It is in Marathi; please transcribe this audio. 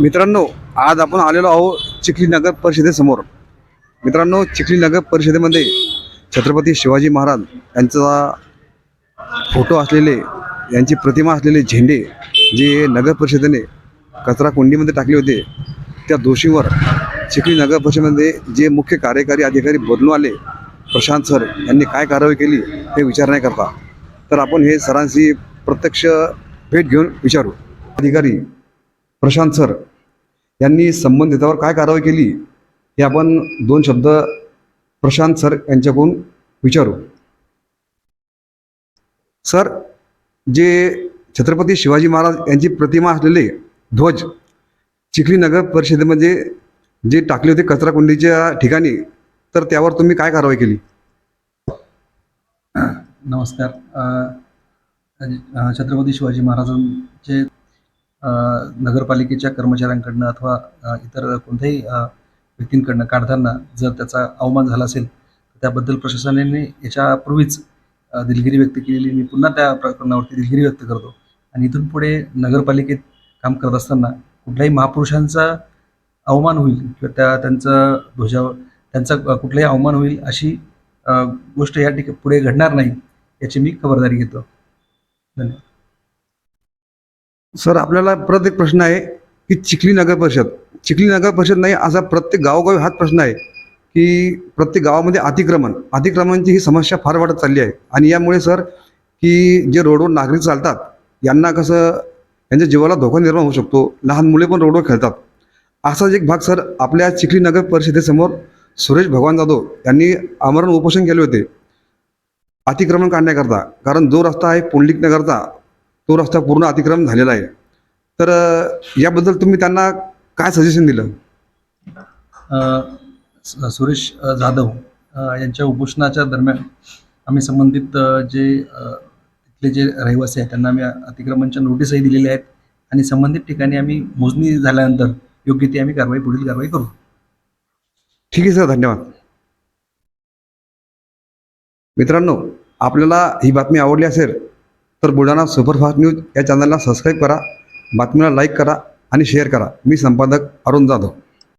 मित्रांनो आज आपण आलेलो आहोत चिखली नगर परिषदेसमोर. मित्रांनो चिखली नगर परिषदेमध्ये छत्रपती शिवाजी महाराज यांचा फोटो असलेले यांची प्रतिमा असलेले झेंडे जे नगर परिषदेने कचरा कुंडीमध्ये टाकले होते त्या दोषीवर चिखली नगर परिषदेमध्ये जे मुख्य कार्यकारी अधिकारी बदलून आले प्रशांत सर यांनी काय कारवाई केली हे विचार नाही करता. तर आपण हे सरांशी प्रत्यक्ष भेट घेऊन विचारू. अधिकारी प्रशांत सर यांनी संबंधितावर काय कारवाई केली हे आपण दोन शब्द प्रशांत सर यांच्याकडून विचारू. सर जे छत्रपती शिवाजी महाराज यांची प्रतिमा असलेले ध्वज चिखली नगर परिषदेमध्ये जे टाकले होते कचराकुंडीच्या ठिकाणी तर त्यावर तुम्ही काय कारवाई केली? नमस्कार. छत्रपती शिवाजी महाराजांचे नगरपालिकेच्या कर्मचाऱ्यांकडनं अथवा इतर कोणत्याही व्यक्तींकडनं काढताना जर त्याचा अवमान झाला असेल तर त्याबद्दल प्रशासनाने याच्यापूर्वीच दिलगिरी व्यक्त केलेली. मी पुन्हा त्या प्रकरणावरती दिलगिरी व्यक्त करतो. आणि इथून पुढे नगरपालिकेत काम करत असताना कुठल्याही महापुरुषांचा अवमान होईल किंवा त्या त्यांचा ध्वजावर त्यांचा कुठलाही अवमान होईल अशी गोष्ट या ठिकाणी पुढे घडणार नाही याची मी खबरदारी घेतो. धन्यवाद. सर आपल्याला परत एक प्रश्न आहे की चिखली नगर परिषद. चिखली नगर परिषद नाही असा प्रत्येक गावोगावी हाच प्रश्न आहे की प्रत्येक गावामध्ये अतिक्रमण. अतिक्रमणची ही समस्या फार वाढत चालली आहे. आणि यामुळे सर की जे रोडवर नागरिक चालतात यांना कसं यांच्या जीवाला धोका निर्माण होऊ शकतो. लहान मुले पण रोडवर खेळतात. असाच एक भाग सर आपल्या चिखली नगर परिषदेसमोर सुरेश भगवान जाधव यांनी आमरण उपोषण केले होते. अतिक्रमण काढण्याकरता. कारण जो रस्ता आहे पुंडलिक नगरचा तो रस्ता पूर्ण अतिक्रमण झालेला आहे. तर याबद्दल तुम्ही त्यांना काय सजेशन दिलं? अ, सुरेश जाधव अ, यांच्या उपोषणाच्या दरम्यान आम्ही संबंधित अ, जे अ, तिथले जे रहिवासी आहेत त्यांना आम्ही अतिक्रमणच्या नोटीसही दिलेल्या आहेत आणि संबंधित ठिकाणी आम्ही मोजणी झाल्यानंतर योग्य ती आम्ही कारवाई पुढील कारवाई करू. ठीक आहे सर. धन्यवाद. मित्रांनो आपल्याला ही बातमी आवडली असेल तर बुलढाणा सुपरफास्ट न्यूज या चॅनलला सबस्क्राईब करा बातमीला लाईक करा आणि शेअर करा. मी संपादक अरुण जाधव.